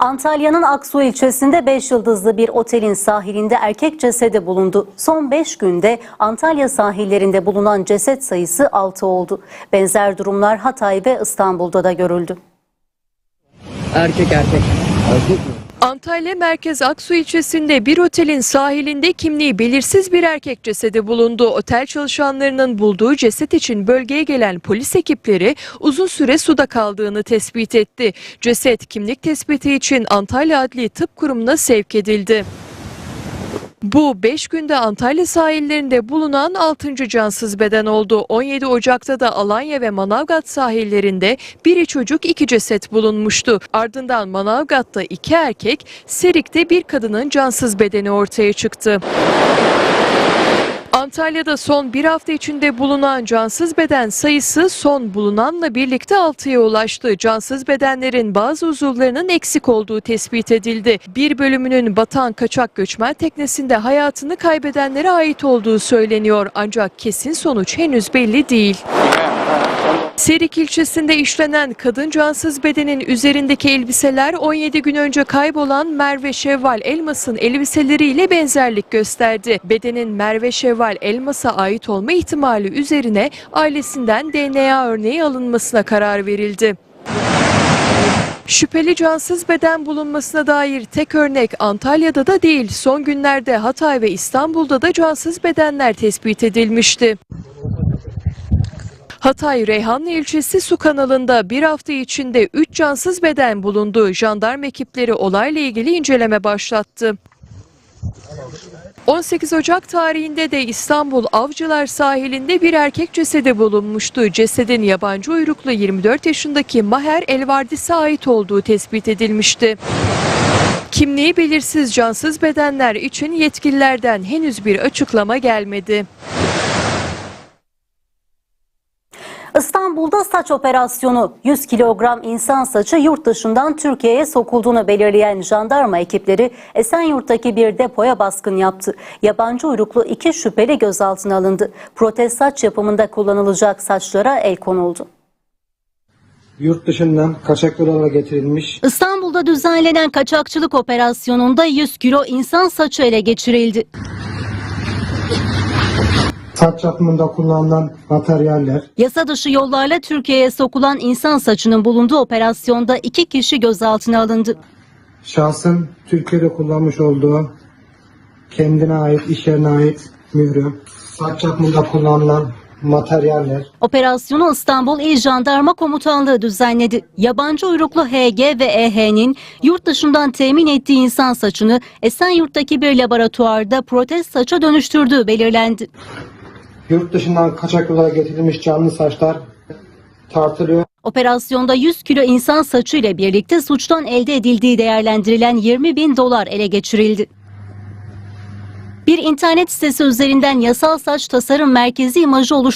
Antalya'nın Aksu ilçesinde 5 yıldızlı bir otelin sahilinde erkek cesedi bulundu. Son 5 günde Antalya sahillerinde bulunan ceset sayısı 6 oldu. Benzer durumlar Hatay ve İstanbul'da da görüldü. Erkek erkek. Antalya Merkez Aksu ilçesinde bir otelin sahilinde kimliği belirsiz bir erkek cesedi bulundu. Otel çalışanlarının bulduğu ceset için bölgeye gelen polis ekipleri uzun süre suda kaldığını tespit etti. Ceset kimlik tespiti için Antalya Adli Tıp Kurumu'na sevk edildi. Bu 5 günde Antalya sahillerinde bulunan 6. cansız beden oldu. 17 Ocak'ta da Alanya ve Manavgat sahillerinde biri çocuk iki ceset bulunmuştu. Ardından Manavgat'ta iki erkek, Serik'te bir kadının cansız bedeni ortaya çıktı. Antalya'da son bir hafta içinde bulunan cansız beden sayısı son bulunanla birlikte 6'ya ulaştı. Cansız bedenlerin bazı uzuvlarının eksik olduğu tespit edildi. Bir bölümünün batan kaçak göçmen teknesinde hayatını kaybedenlere ait olduğu söyleniyor. Ancak kesin sonuç henüz belli değil. Serik ilçesinde işlenen kadın cansız bedenin üzerindeki elbiseler 17 gün önce kaybolan Merve Şevval Elmas'ın elbiseleriyle benzerlik gösterdi. Bedenin Merve Şevval Elmas'a ait olma ihtimali üzerine ailesinden DNA örneği alınmasına karar verildi. Şüpheli cansız beden bulunmasına dair tek örnek Antalya'da da değil. Son günlerde Hatay ve İstanbul'da da cansız bedenler tespit edilmişti. Hatay Reyhanlı ilçesi su kanalında bir hafta içinde 3 cansız beden bulundu. Jandarma ekipleri olayla ilgili inceleme başlattı. 18 Ocak tarihinde de İstanbul Avcılar sahilinde bir erkek cesedi bulunmuştu. Cesedin yabancı uyruklu 24 yaşındaki Maher Elvardis'e ait olduğu tespit edilmişti. Kimliği belirsiz cansız bedenler için yetkililerden henüz bir açıklama gelmedi. İstanbul'da saç operasyonu 100 kilogram insan saçı yurt dışından Türkiye'ye sokulduğunu belirleyen jandarma ekipleri Esenyurt'taki bir depoya baskın yaptı. Yabancı uyruklu iki şüpheli gözaltına alındı. Protez saç yapımında kullanılacak saçlara el konuldu. yurt dışından kaçak olarak getirilmiş İstanbul'da düzenlenen kaçakçılık operasyonunda 100 kilo insan saçı ele geçirildi. Saç yapımında kullanılan materyaller, Yasa dışı yollarla Türkiye'ye sokulan insan saçının bulunduğu operasyonda iki kişi gözaltına alındı. şahsın Türkiye'de kullanmış olduğu kendine ait, iş yerine ait mührü, saç yapımında kullanılan materyaller, Operasyonu İstanbul İl Jandarma Komutanlığı düzenledi. Yabancı uyruklu HG ve EH'nin yurt dışından temin ettiği insan saçını Esenyurt'taki bir laboratuvarda protez saça dönüştürdüğü belirlendi. Yurt dışından kaçak olarak getirilmiş canlı saçlar tartılıyor. Operasyonda 100 kilo insan saçı ile birlikte suçtan elde edildiği değerlendirilen 20 bin dolar ele geçirildi. Bir internet sitesi üzerinden yasal saç tasarım merkezi imajı oluşturuldu.